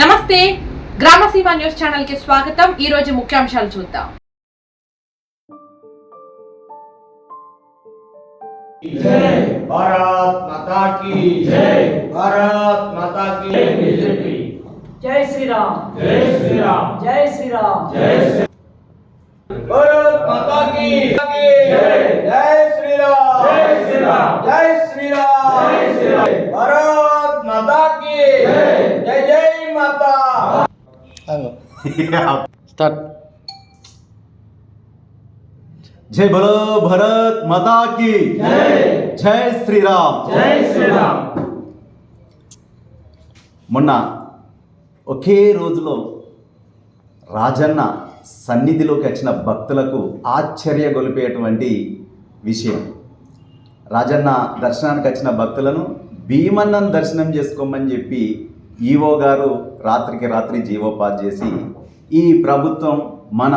नमस्ते ग्राम सीमा news channel के स्वागत मुख्यांश चुद जय भारत श्री जय श्री राम जय श्री స్టార్ట్. జై బలో భరత్ మతాకి జై శ్రీరామ్. జై శ్రీరామ్. మొన్న ఒకే రోజులో రాజన్న సన్నిధిలోకి వచ్చిన భక్తులకు ఆశ్చర్యగొలిపేటువంటి విషయం. రాజన్న దర్శనానికి వచ్చిన భక్తులను భీమన్నం దర్శనం చేసుకోమని చెప్పి ఈవో గారు రాత్రికి రాత్రి జీవోపాధి చేసి ఈ ప్రభుత్వం మన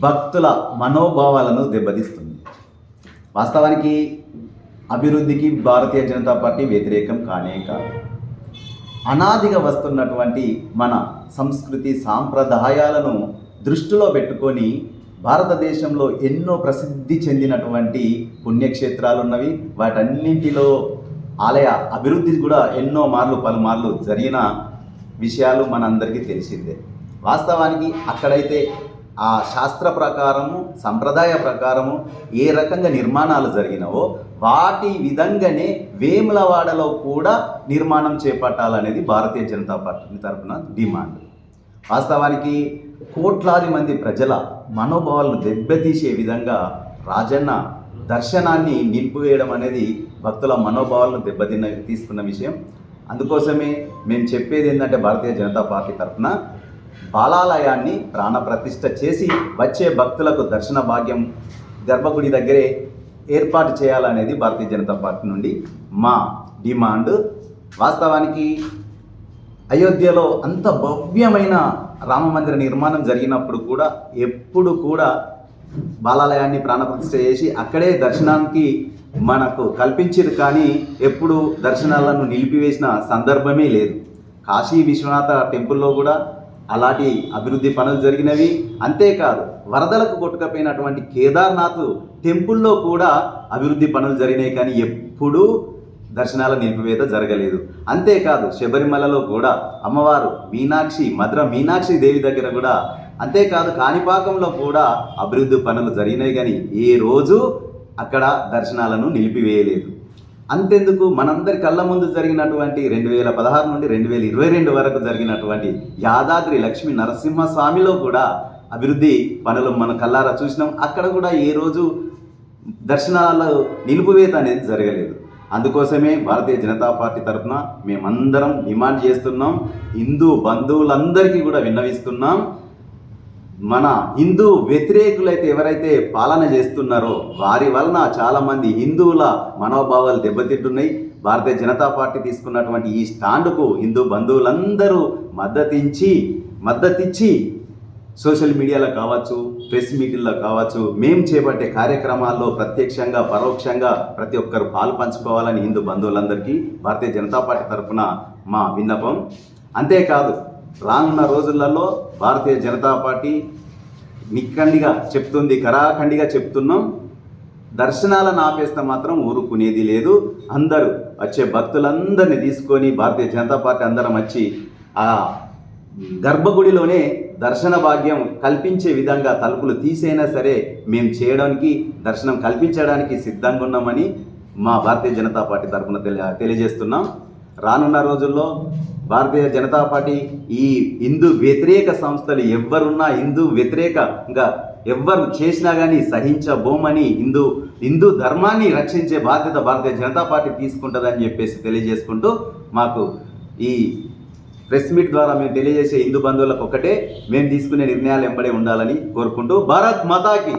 భక్తుల మనోభావాలను దెబ్బతీస్తుంది. వాస్తవానికి అభివృద్ధికి భారతీయ జనతా పార్టీ వ్యతిరేకం కానే కాదు. అనాదిగా వస్తున్నటువంటి మన సంస్కృతి సాంప్రదాయాలను దృష్టిలో పెట్టుకొని భారతదేశంలో ఎన్నో ప్రసిద్ధి చెందినటువంటి పుణ్యక్షేత్రాలు ఉన్నవి వాటన్నింటిలో ఆలయ అభివృద్ధి కూడా ఎన్నో మార్లు పలుమార్లు జరిగిన విషయాలు మనందరికీ తెలిసిందే. వాస్తవానికి అక్కడైతే ఆ శాస్త్ర ప్రకారము సంప్రదాయ ప్రకారము ఏ రకంగా నిర్మాణాలు జరిగినవో వాటి విధంగానే వేములవాడలో కూడా నిర్మాణం చేపట్టాలనేది భారతీయ జనతా పార్టీ తరఫున డిమాండ్. వాస్తవానికి కోట్లాది మంది ప్రజల మనోభావాలను దెబ్బతీసే విధంగా రాజన్న దర్శనాన్ని నిలిపివేయడం అనేది భక్తుల మనోభావాలను దెబ్బతిన్న తీసుకున్న విషయం. అందుకోసమే మేము చెప్పేది ఏంటంటే భారతీయ జనతా పార్టీ తరఫున బాలాలయాన్ని ప్రాణప్రతిష్ఠ చేసి వచ్చే భక్తులకు దర్శన భాగ్యం గర్భగుడి దగ్గరే ఏర్పాటు చేయాలనేది భారతీయ జనతా పార్టీ నుండి మా డిమాండ్. వాస్తవానికి అయోధ్యలో అంత భవ్యమైన రామ మందిర నిర్మాణం జరిగినప్పుడు కూడా ఎప్పుడు కూడా బాలాలయాన్ని ప్రాణప్రతిష్ఠ చేసి అక్కడే దర్శనానికి మనకు కల్పించారు కానీ ఎప్పుడు దర్శనాలను నిలిపివేసిన సందర్భమే లేదు. కాశీ విశ్వనాథ టెంపుల్లో కూడా అలాంటి అభివృద్ధి పనులు జరిగినవి. అంతేకాదు వరదలకు కొట్టుకపోయినటువంటి కేదార్నాథ్ టెంపుల్లో కూడా అభివృద్ధి పనులు జరిగినాయి కానీ ఎప్పుడూ దర్శనాల నిలిపివేత జరగలేదు. అంతేకాదు శబరిమలలో కూడా అమ్మవారు మీనాక్షి మధుర మీనాక్షి దేవి దగ్గర కూడా అంతేకాదు కాణిపాకంలో కూడా అభివృద్ధి పనులు జరిగినాయి కానీ ఏ రోజు అక్కడ దర్శనాలను నిలిపివేయలేదు. అంతెందుకు మనందరి కళ్ళ ముందు జరిగినటువంటి రెండు వేల పదహారు నుండి రెండు వేల ఇరవై రెండు వరకు జరిగినటువంటి యాదాద్రి లక్ష్మీ నరసింహస్వామిలో కూడా అభివృద్ధి పనులు మన కల్లారా చూసినాం. అక్కడ కూడా ఏ రోజు దర్శనాల నిలుపువేత అనేది జరగలేదు. అందుకోసమే భారతీయ జనతా పార్టీ తరఫున మేమందరం డిమాండ్ చేస్తున్నాం. హిందూ బంధువులందరికీ కూడా విన్నవిస్తున్నాం. మన హిందూ వ్యతిరేకులైతే ఎవరైతే పాలన చేస్తున్నారో వారి వలన చాలామంది హిందువుల మనోభావాలు దెబ్బతింటున్నాయి. భారతీయ జనతా పార్టీ తీసుకున్నటువంటి ఈ స్టాండ్కు హిందూ బంధువులందరూ మద్దతించి మద్దతిచ్చి సోషల్ మీడియాలో కావచ్చు ప్రెస్ మీటింగ్లో కావచ్చు మేము చేపట్టే కార్యక్రమాల్లో ప్రత్యక్షంగా పరోక్షంగా ప్రతి ఒక్కరు పాలు పంచుకోవాలని హిందూ బంధువులందరికీ భారతీయ జనతా పార్టీ తరఫున మా విన్నపం. అంతేకాదు రానున్న రోజులలో భారతీయ జనతా పార్టీ నిక్కండిగా చెప్తుంది కరాఖండిగా చెప్తున్నాం. దర్శనాలను ఆపేస్తే మాత్రం ఊరుకునేది లేదు. అందరూ వచ్చే భక్తులందరినీ తీసుకొని భారతీయ జనతా పార్టీ అందరం వచ్చి ఆ గర్భగుడిలోనే దర్శన భాగ్యం కల్పించే విధంగా తలుపులు తీసైనా సరే మేము చేయడానికి దర్శనం కల్పించడానికి సిద్ధంగా ఉన్నామని మా భారతీయ జనతా పార్టీ తరఫున తెలియ తెలియజేస్తున్నాం. రానున్న రోజుల్లో భారతీయ జనతా పార్టీ ఈ హిందూ వ్యతిరేక సంస్థలు ఎవ్వరున్నా హిందూ వ్యతిరేకంగా ఎవ్వరు చేసినా కానీ సహించబోమని హిందూ హిందూ ధర్మాన్ని రక్షించే బాధ్యత భారతీయ జనతా పార్టీ తీసుకుంటుందని చెప్పేసి తెలియజేసుకుంటూ మాకు ఈ ప్రెస్ మీట్ ద్వారా మేము తెలియజేసే హిందూ బంధువులకు ఒక్కటే మేము తీసుకునే నిర్ణయాలు ఎంబడే ఉండాలని కోరుకుంటూ భారత్ మాతాకి